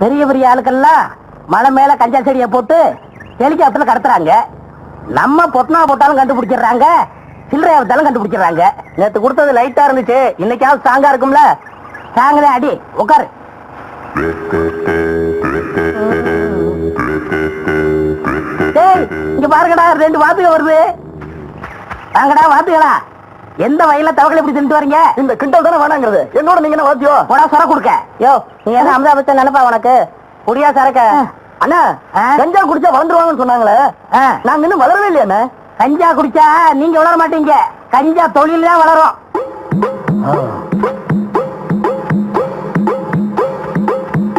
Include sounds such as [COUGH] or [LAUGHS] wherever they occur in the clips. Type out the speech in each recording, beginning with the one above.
பெரிய பெரிய ஆளுக்கெல்லாம் மலை மேல கஞ்சா செடியை போட்டு ஹெலிகாப்டர்ல கடத்துறாங்க. நம்ம பொட்டனா போட்டாலும் கண்டுபிடிச்சிடுறாங்க. சில்லறையா வித்தாலும் கண்டுபிடிச்சிடுறாங்க. நேத்து கொடுத்தது லைட்டா இருந்துச்சு. இன்னைக்காவது ஸ்ட்ராங்கா இருக்கும்ல? ஸ்ட்ராங்கதே அடி உட்காரு இங்க பாருங்கடா ரெண்டு வாத்துக வருது. வாங்கடா வாத்துகளா? எந்த வயல்ல தவகளை இப்படி தின்ட்டு வரீங்க? இந்த கிண்டல் தானே வேணாங்கிறது. என்னோட நீங்க என்ன வாத்தியம் போடா சொர கொடுக்க. யோ நீ என்ன அமிதாபத்தை நினைப்பா உனக்கு? குடியா சரக்க? அண்ணா? கஞ்சா குடிச்சா வளர்ந்துருவாங்கன்னு சொன்னாங்களே. நாங்க இன்னும் வளரவே இல்லையா கஞ்சா குடிச்சா நீங்க வளர மாட்டீங்க. கஞ்சா தொழில் தான் வளரும்.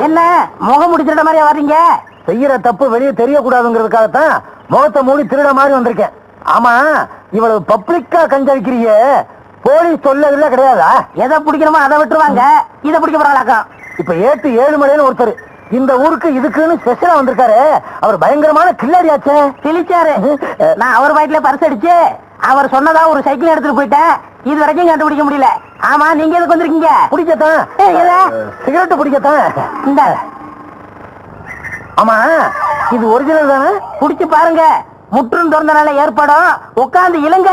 என்ன முகம் முடிச்சிட்ட மாதிரியா வர்றீங்க செய்யற தப்பு வெளியே தெரியக்கூடாதுங்கிறதுக்காகத்தான் முகத்தை மூடி திருட மாதிரி வந்திருக்கேன். ஆமா இவ்வளவு பப்ளிக்கா கஞ்சா விக்கிறீங்க போலீஸ் சொல்லல கிடையாதா? எதை பிடிக்கணுமோ அதை விட்டுருவாங்க. இதை பிடிக்க போறாங்களாக்கம் இப்ப ஏட்டு ஏழு மலைன்னு ஒருத்தர். இந்த ஊருக்கு இதுக்குன்னு ஸ்பெஷலா வந்திருக்காரு. அவர் பயங்கரமான கில்லாடியாச்சே கிழிச்சாரு [LAUGHS] நான் அவர் வயிற்றுல பரிசு அடிச்சு அவர் சொன்னதா ஒரு சைக்கிள் எடுத்துட்டு போயிட்டேன். இது வரைக்கும் கண்டுபிடிக்க முடியல. ஆமா நீங்க எதுக்கு வந்திருக்கீங்க? பிடிக்கத்தான்? சிகரெட் பிடிக்கத்தான். இந்த. ஆமா இது ஒரிஜினல் தானே? குடிச்சு பாருங்க. முற்றும் திறந்தனால ஏற்படும் உட்கார்ந்து இழுங்க.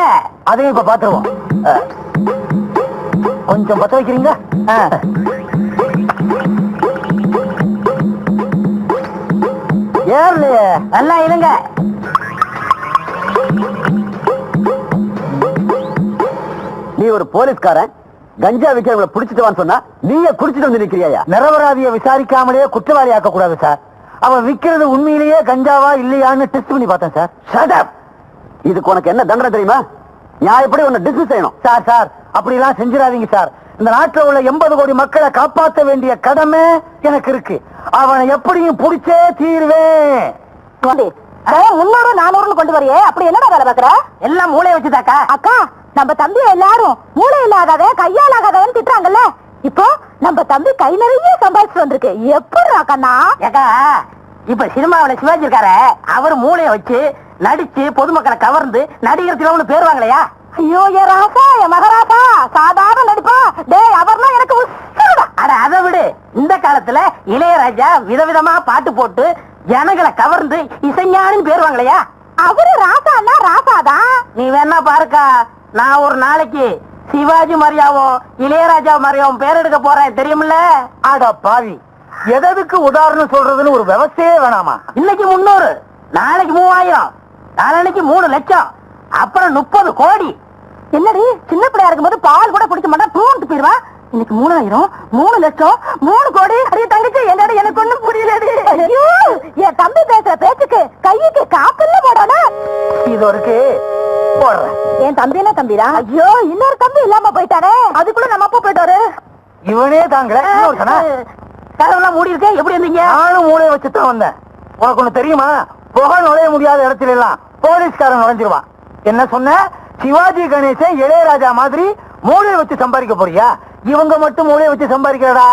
அதையும் இப்ப பாத்துருவோம். கொஞ்சம் பத்த வைக்கிறீங்க? ஏர்லையே நல்லா இழுங்க. நீ ஒரு போலீஸ்காரன். கஞ்சா விக்கிறவங்களை பிடிச்சிட்டு வான்னு சொன்னா நீயே குடிச்சிட்டு வந்து நிக்கிறியா நிரபராதியை விசாரிக்காமலேயே குற்றவாளி ஆக்க கூடாது சார். அவன் விக்கிறது உண்மையிலேயே கஞ்சாவா இல்லையான்னு டெஸ்ட் பண்ணி பார்த்தேன் சார் ஷட் அப் இதுக்கு உனக்கு என்ன தண்டனை தெரியுமா? நியாயப்படி உன்னை டிஸ்மிஸ் செய்யணும்? சார் சார் அப்படி எல்லாம் செஞ்சிடாதீங்க சார் இந்த நாட்டுல உள்ள எண்பது கோடி மக்களை காப்பாற்ற வேண்டிய கடமை எனக்கு இருக்கு. அவனை எப்படியும் பிடிச்சே தீருவேன். முன்னூறு நானூறுன்னு கொண்டு வரையே. அப்படி என்னடா வேலை பாக்குற எல்லாம் மூளைய வச்சுதாக்கா. அக்கா நம்ம தம்பி எல்லாரும் மூளை இல்லாதவ கையால் ஆகாதவன் திட்டுறாங்கல்ல. இப்போ நம்ம தம்பி கை நிறைய சம்பாதிச்சு வந்திருக்கு. எப்படி ஏக்கா இப்ப சினிமாவுல சிவாஜி இருக்காரு அவர் மூளைய வச்சு நடிச்சு பொதுமக்களை கவர்ந்து நடிகர் திலகம்னு பேருவாங்களையா ஐயோ ஏ ராசா என் மகராசா சாதாரண நடிப்பா. டேய் அவர்லாம் எனக்கு அட அதை விடு. இந்த காலத்துல இளையராஜா விதவிதமா பாட்டு போட்டு ஜனங்களை கவர்ந்து இசைஞானின்னு பேருவாங்களையா அவரு ராசான்னா ராசாதான் நீ வேணா பாருக்கா. நான் ஒரு நாளைக்கு சிவாஜி மாதிரியாவும் இளையராஜா மாதிரியாவும் பேர் எடுக்க போறேன். தெரியுமில்ல? அட பாவி. எதற்கு உதாரணம் சொல்றதுன்னு ஒரு விவசாயே வேணாமா? இன்னைக்கு முன்னூறு நாளைக்கு மூவாயிரம் நாளைக்கு மூணு லட்சம் அப்புறம் முப்பது கோடி. என்னடி? சின்ன பிள்ளையா இருக்கும்போது பால் கூட குடிக்க மாட்டா தூண்டு போயிருவா? இன்னைக்கு மூணாயிரம் மூணு லட்சம் மூணு கோடி. அடைய தங்கச்சி என்னடா எனக்கு ஒண்ணும் புரியலடி. ஐயோ! என் தம்பி பேசுற பேச்சுக்கு கையுக்கு காப்பில்ல போடணும் இது இருக்கு போடுறேன். என் தம்பி என்ன தம்பிடா? ஐயோ இன்னொரு தம்பி இல்லாம போயிட்டானே. அதுக்குள்ள நம்ம அப்பா போயிட்டாரு இவனே தாங்கல இன்னொருத்தனா? கதவெல்லாம் மூடி இருக்கே எப்படி இருந்தீங்க நானும் மூளைய வச்சுதான் வந்தேன். உனக்கு ஒண்ணு தெரியுமா? புகை நுழைய முடியாத இடத்துல எல்லாம் போலீஸ்காரன் நுழைஞ்சிருவான் என்ன சொன்ன? சிவாஜி கணேசன் இளையராஜா மாதிரி மூளையை வச்சு சம்பாதிக்க போறியா? இவங்க மட்டும் மூளையை வச்சு சம்பாதிக்கிறடா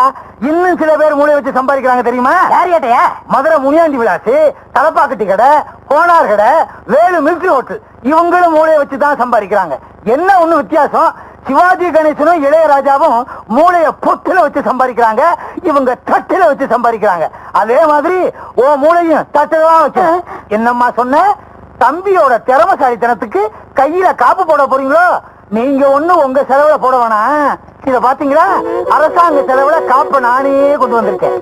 இன்னும் சில பேர் மூளையை வச்சு சம்பாதிக்கிறாங்க தெரியுமா? யார் கேட்டையா? மதுரை முனியாண்டி விலாசு தலப்பாக்கட்டி கடை கோனார் கடை வேலு மில்ட்ரி ஹோட்டல் இவங்களும் மூளையை வச்சு தான் சம்பாதிக்கிறாங்க. என்ன ஒண்ணு வித்தியாசம்? சிவாஜி கணேசனும் இளையராஜாவும் மூளைய பொட்டுல வச்சு சம்பாதிக்கிறாங்க. இவங்க தட்டுல வச்சு சம்பாதிக்கிறாங்க. அதே மாதிரி ஓ மூளையும் தட்டுல தான் வச்சு. என்னம்மா சொன்ன? தம்பியோட திறமசாலித்தனத்துக்கு கையில காப்பு போட போறீங்களோ? நீங்க ஒண்ணு உங்க செலவுல போட வேணாம். இத பாத்தீங்களா? அரசாங்க செலவுல காப்ப நானே கொண்டு வந்திருக்கேன்.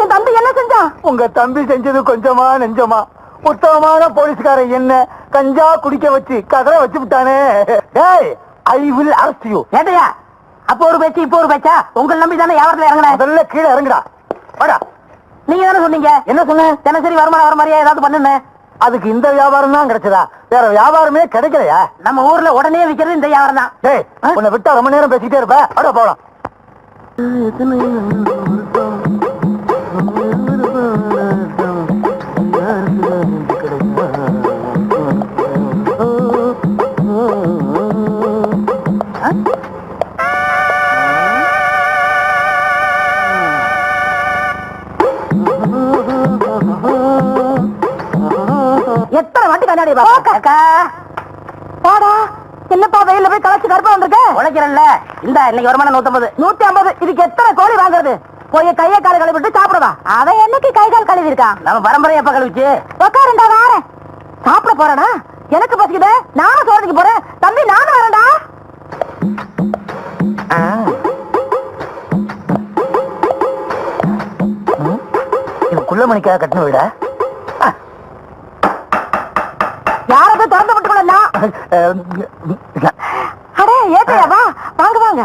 என் தம்பி என்ன செஞ்சான் உங்க தம்பி செஞ்சது கொஞ்சமா நெஞ்சமா. உத்தமமான போலீஸ்காரன் என்ன? கஞ்சா குடிக்க வச்சு கதற வச்சு விட்டானே. டேய் ஐ வில் அரஸ்ட் யூ கேட்டையா அப்போ ஒரு பேச்சு இப்போ ஒரு பேச்சா? உங்களை நம்பி தானே வியாபாரத்துல இறங்கினேன் முதல்ல கீழே இறங்குடா. வாடா. நீங்க தானே சொன்னீங்க? என்ன சொன்ன? தினசரி வருமானம் வர மாதிரியா ஏதாவது பண்ணுன்னு? அதுக்கு இந்த வியாபாரம் தான் கிடைச்சதா? வேற வியாபாரமே கிடைக்கலையா? நம்ம ஊர்ல உடனே விக்கிறது இந்த வியாபாரம் தான். டேய் உன்னை விட்டா ரொம்ப நேரம் பேசிட்டே இருப்ப. அட போலாம். எத்தனை வாட்டி கண்ணாடி பாப்பா? அக்கா போடா. என்னப்பா வெயில்ல போய் கலச்சு கருப்பா வந்திருக்க? உழைக்கிறல்ல. இந்த இன்னைக்கு வருமானம் நூத்தம்பது. நூத்தி ஐம்பது இதுக்கு எத்தனை கோழி வாங்குறது? போய் கையை காலை கழுவிட்டு சாப்பிட அப்பாவா அவன் என்னைக்கு கை கால் கழுவி இருக்கான் நம்ம பரம்பரை எப்ப கழிச்சு உட்காருண்டா வாரேன். சாப்பிட போறேனா? எனக்கு பசிக்குதே. நானும் சோதனைக்கு போறேன். தம்பி நானும் வரேன்டா. இது கட்டின வீடா? யாரது திறந்து விட்டுக்கொள்ளா அடே ஏட்டையா வா வாங்க வாங்க.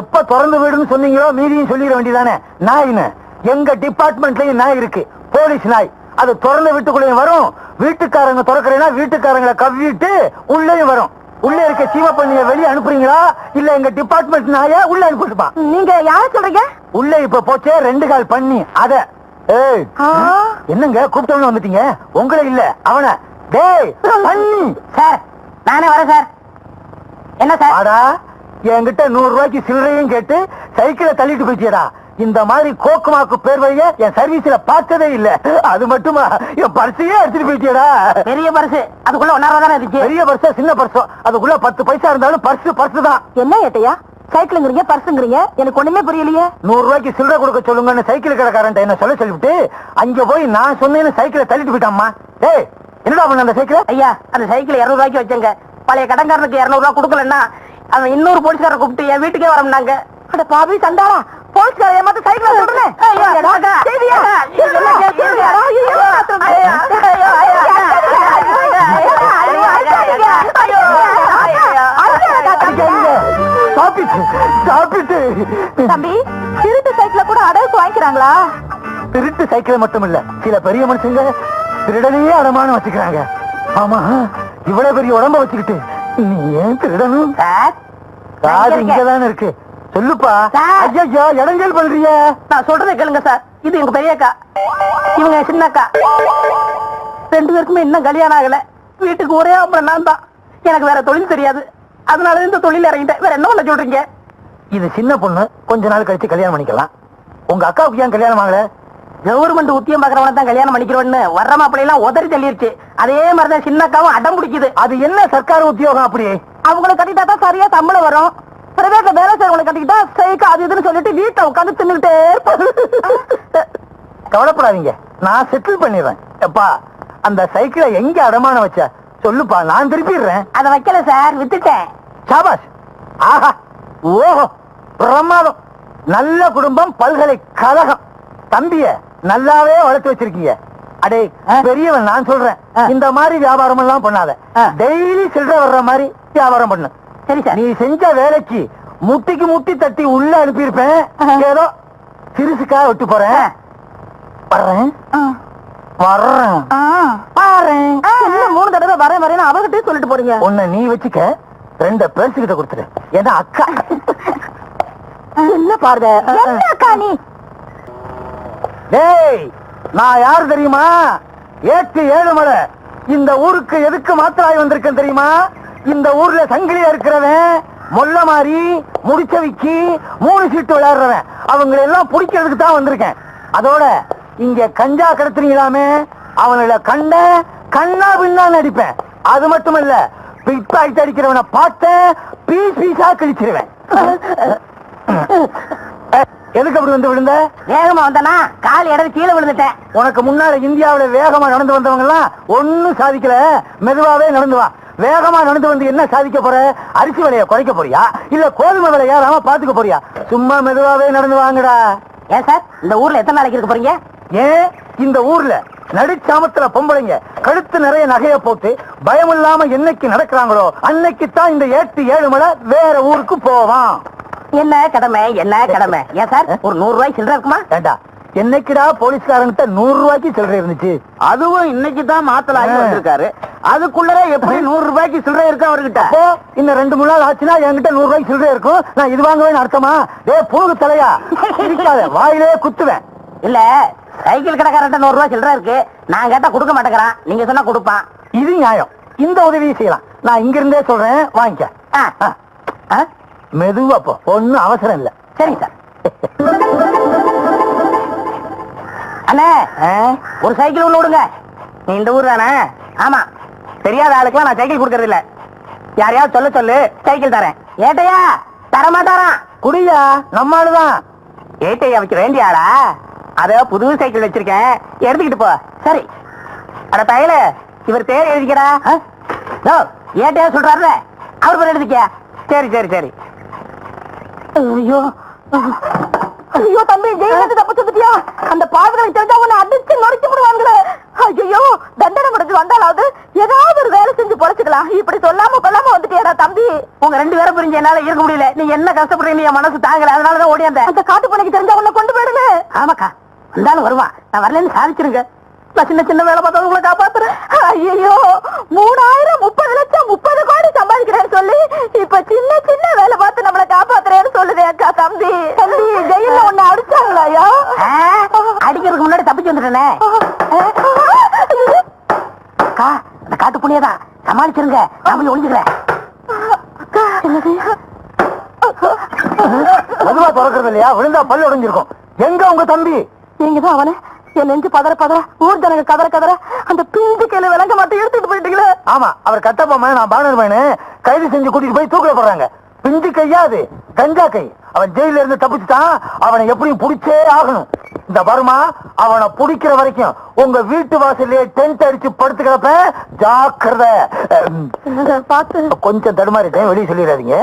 எப்ப திறந்து வீடுன்னு சொன்னீங்களோ மீதியும் சொல்லிட வேண்டியதானே நாயின்னு எங்க டிபார்ட்மெண்ட்லயும் நாய் இருக்கு. போலீஸ் நாய். அது திறந்த வீட்டுக்குள்ளேயும் வரும். வீட்டுக்காரங்க திறக்கிறேன்னா வீட்டுக்காரங்களை கவ்விட்டு உள்ளேயும் வரும். உள்ள இருக்க சீம பண்ணிய வெளியே அனுப்புறீங்களா? இல்ல எங்க டிபார்ட்மெண்ட் நாய உள்ள அனுப்பிட்டுமா நீங்க யார சொல்றீங்க? உள்ள இப்ப போச்சே ரெண்டு கால் பண்ணி அத. ஏய். என்னங்க கூப்பிட்டவன வந்துட்டீங்க? உங்களை இல்ல அவன. டேய் பண்ணி. சார் நானே வரேன் சார். என்ன சார்? என்கிட்ட நூறு ரூபாய்க்கு சில்லறையும் கேட்டு சைக்கிளை தள்ளிட்டு போயிட்டியடா. இந்த மாதிரி கோக்குமாக்கு பேர் வழிய என் சர்வீஸ்ல பார்த்ததே இல்ல. அது மட்டுமா? என் பர்சையே எடுத்துட்டு போயிட்டியடா. பெரிய பரிசு. அதுக்குள்ள ஒன்னாரா தானே இருந்துச்சு பெரிய பர்சோ சின்ன பர்சோ. அதுக்குள்ள பத்து பைசா இருந்தாலும் பர்ஸ் பர்ஸ் தான். என்ன ஏட்டையா? சைக்கிளுங்கிறீங்க பர்சுங்கிறீங்க? எனக்கு ஒண்ணுமே புரியலையே. நூறு ரூபாய்க்கு சில்லறை கொடுக்க சொல்லுங்கன்னு சைக்கிள் கடைக்காரன் என்ன சொல்ல சொல்லிவிட்டு அங்க போய் நான் சொன்னேன்னு சைக்கிளை தள்ளிட்டு போயிட்டாம்மா. ஏய் என்னடா பண்ண அந்த சைக்கிளை? ஐயா அந்த சைக்கிள் இருநூறு ரூபாய்க்கு வச்சேங்க. பழைய கடன்காரனுக்கு இருநூறு ரூபாய் கொடுக்கலன்னா அவன் இன்னொரு போலீஸ்காரரை கூப்பிட்டு என் வீட்டுக்கே வரம்னாங்க. அட பாவி சண்டாளா. போலீஸ்கார ஏமாத்த சைக்கிள் சொல்றேன் தம்பி திருட்டு சைக்கிள கூட அடகுக்கு வாங்கிக்கிறாங்களா திருட்டு சைக்கிள் மட்டும் இல்ல சில பெரிய மனுஷங்க திருடனையே அடமானம் வச்சுக்கிறாங்க ஆமா இவ்வளவு பெரிய உடம்ப வச்சுக்கிட்டு நீ ஏன் திருடணும் சார் காது. இங்கதானே இருக்கு சொல்லுப்பா. ஐயோ இடங்கள் பண்றிய நான் சொல்றதை கேளுங்க சார். இது எங்க பெரிய அக்கா. இவங்க என் சின்ன அக்கா. ரெண்டு பேருக்குமே இன்னும் கல்யாணம் ஆகல. வீட்டுக்கு ஒரே அப்புறம் நான் தான். எனக்கு வேற தொழில் தெரியாது. அதனால இந்த தொழில் இறங்கிட்டேன். வேற என்ன பண்ண சொல்றீங்க? இது சின்ன பொண்ணு. கொஞ்ச நாள் கழிச்சு கல்யாணம் பண்ணிக்கலாம். உங்க அக்காவுக்கு ஏன் கல்யாணம் ஆகல? கவர்மெண்ட் உத்தியம் பாக்குறவன தான் கல்யாணம் பண்ணிக்கிறோன்னு வர்ற மாப்பிள்ளை எல்லாம் உதறி தள்ளிருச்சு. அதே மாதிரிதான் சின்ன அக்காவும் அடம் பிடிக்குது. அது என்ன சர்க்கார் உத்தியோகம் அப்படி? அவங்களை கட்டிட்டா தான் சரியா சம்பளம் வரும். பிரைவேட்ல வேலை செய்யறவங்களை கட்டிக்கிட்டா சைக்கு அது இதுன்னு சொல்லிட்டு வீட்டை உட்காந்து இருப்பாங்க கவலைப்படாதீங்க. நான் செட்டில் பண்ணிடுறேன். எப்பா அந்த சைக்கிளை எங்க அடமானம் வச்ச? சொல்லுப்பா நான் திருப்பிடுறேன். அதை வைக்கல சார் வித்துட்டேன் சாபாஷ் ஆஹா ஓஹோ பிரமாதம். நல்ல குடும்பம் பல்கலைக்கழகம் தம்பிய நல்லாவே வளர்த்து வச்சிருக்கீங்க. அடே பெரியவன் நான் சொல்றேன். இந்த மாதிரி வியாபாரம் எல்லாம் பண்ணாத டெய்லி சில்லறை வர்ற மாதிரி வியாபாரம் பண்ணு. சரி சார். நீ செஞ்ச வேலைக்கு முட்டிக்கு முட்டி தட்டி உள்ள அனுப்பியிருப்பேன். ஏதோ சிறுசுக்காக விட்டு போறேன். வர்றேன். வர்றேன். என்ன மூணு தடவை வரேன் அவகிட்டே சொல்லிட்டு போறீங்க? உன்னை நீ வச்சுக்க ரெண்ட பேர்ஸுகிட்ட கொடுத்துரு ஏன்னா அக்கா. என்ன பாருங்க அக்கா நீ? டேய் நான் யார் தெரியுமா? ஏட்டு ஏழுமலை. இந்த ஊருக்கு எதுக்கு மாத்திராய் வந்திருக்கேன் தெரியுமா? இந்த ஊர்ல சங்கிலியா இருக்கிறவன் மொல்ல மாறி முடிச்சவிக்கி மூணு சீட்டு விளையாடுறவன். அவங்களை எல்லாம் பிடிக்கிறதுக்கு தான் வந்திருக்கேன். அதோட இங்க கஞ்சா கடத்துறீங்களாமே அவங்கள கண்ட கண்ணா பின்னா நடிப்பேன். அது மட்டும் இல்ல பிக் பாக்கெட் அடிக்கிறவனை பார்த்தேன் பீஸ் பீஸா கிழிச்சிருவேன். எதுக்கு அப்படி வந்து விழுந்த? வேகமா வந்தனா கால் இடது கீழே விழுந்துட்டேன். உனக்கு முன்னால இந்தியாவுல வேகமா நடந்து வந்தவங்க எல்லாம் ஒண்ணும் சாதிக்கல. மெதுவாவே நடந்து வா. வேகமா நடந்து வந்து என்ன சாதிக்க போற? அரிசி விலைய குறைக்க போறியா? இல்ல கோதுமை விலை ஏறாம பாத்துக்க போறியா? சும்மா மெதுவாவே நடந்து வாங்கடா. ஏன் சார்? இந்த ஊர்ல எத்தனை நாளைக்கு இருக்க போறீங்க? ஏன்? இந்த ஊர்ல நடுச்சாமத்துல பொம்பளைங்க கழுத்து நிறைய நகைய போட்டு பயம் இல்லாம என்னைக்கு நடக்கிறாங்களோ அன்னைக்கு தான் இந்த ஏட்டு ஏழு மலை வேற ஊருக்கு போவான். என்ன கடமை? என்ன கடமை? ஏன் சார்? ஒரு நூறு ரூபாய் சில்லறை இருக்குமா? ஏண்டா? என்னைக்குடா போலீஸ்காரங்கிட்ட நூறு ரூபாய்க்கு சில்லறை இருந்துச்சு? அதுவும் இன்னைக்கு தான் மாத்தலாகி ஆ. வந்திருக்காரு. அதுக்குள்ளரே எப்படி நூறு ரூபாய்க்கு சில்லறை இருக்கு அவர்கிட்ட? அப்போ இன்னும் ரெண்டு மூணு நாள் ஆச்சுன்னா என்கிட்ட நூறு ரூபாய்க்கு சில்லறை இருக்கும். நான் இது வாங்குவேன்னு அர்த்தமா? டேய் புழுகு தலையா? சிரிக்காத. வாயிலே குத்துவேன். இல்ல சைக்கிள் கடைக்காரன்ட்ட நூறு ரூபாய் சில்லறை இருக்கு. நான் கேட்டா கொடுக்க மாட்டேங்கிறான். நீங்க சொன்னா கொடுப்பான். இது நியாயம். இந்த உதவியை செய்யலாம். நான் இங்க இருந்தே சொல்றேன். வாங்கிக்க. மெதுவா போ. ஒன்னும் அவசரம் இல்ல. சரிங்க சார். [LAUGHS] அண்ணே ஒரு சைக்கிள் ஒண்ணு விடுங்க. நீ இந்த ஊர் தானே? ஆமா. தெரியாத ஆளுக்கெல்லாம் நான் சைக்கிள் கொடுக்கறது இல்ல யாரையாவது சொல்ல சொல்லு சைக்கிள் தரேன். ஏட்டையா? தரமா தரான் குடியா? நம்ம ஆளுதான். ஏட்டையா வைக்க வேண்டிய ஆளா? அத புது சைக்கிள் வச்சிருக்கேன். எடுத்துக்கிட்டு போ. சரி. அட தையல இவர் பேர் எழுதிக்கிறா? ஏட்டையா சொல்றாருல. அவர் பேர் எழுதிக்க சரி சரி சரி. ஐயோ. ஐயோ தம்பி ஜெயிலுக்கு இருந்து அந்த பாவிகளுக்கு தெரிஞ்சா உன்னை அடிச்சு நொறுக்கி விடுவாங்களே. ஐயோ தண்டனை முடிஞ்சு வந்தாலாவது ஏதாவது ஒரு வேலை செஞ்சு பொழைச்சுக்கலாம். இப்படி சொல்லாம கொல்லாம வந்துட்டியாடா தம்பி. உங்க ரெண்டு பேரும் புரிஞ்சு என்னால இருக்க முடியல. நீ என்ன கஷ்டப்படுறீங்க என் மனசு தாங்கல. அதனாலதான் ஓடியாந்த அந்த காட்டு பணிக்கு தெரிஞ்சா உன்னை கொண்டு போயிடுங்க. ஆமாக்கா. வந்தாலும் வருவான் நான் வரலன்னு சாதிச்சிருங்க. நான் சின்ன சின்ன வேலை பார்த்தா உங்களை காப்பாத்துறேன். ஐயோ மூணாயிரம் முப்பது லட்சம் முப்பது கோடி சம்பாதிக்கிறேன்னு சொல்லி இப்ப சின்ன சின்ன வேலை பார்த்து நம்மளை காப்பாத்துறேன்னு சொல்லுதே அக்கா தம்பி. தம்பி ஜெயில உன்னை வந்துட்டேனே அக்கா அந்த காட்டு புண்ணியதான் சமாளிச்சிருங்க. நான் போய் ஒளிஞ்சுக்கிறேன் மெதுவா திறக்கிறது இல்லையா? விழுந்தா பல்லு உடைஞ்சிருக்கும். எங்க உங்க தம்பி? நீங்கதான் அவனே. என் நெஞ்சு பதற பதற ஊர் ஜனங்க கதற கதற அந்த பிஞ்சு கையில விளங்க மாட்டை எடுத்துட்டு போயிட்டீங்களே. ஆமா அவர் கட்டப்பா நான் பானர் மகனு கைது செஞ்சு கூட்டிட்டு போய் தூக்கில போடுறாங்க. பிஞ்சு கையா அது? கஞ்சா கை. அவன் ஜெயில இருந்து தப்பிச்சுட்டான். அவனை எப்படியும் புடிச்சே ஆகணும். இந்த வருமா அவனை புடிக்கிற வரைக்கும் உங்க வீட்டு வாசல்லே டென்ட் அடிச்சு படுத்து கிடப்ப ஜாக்கிரதை கொஞ்சம் தடுமாறிட்டேன் வெளியே சொல்லிடாதீங்க.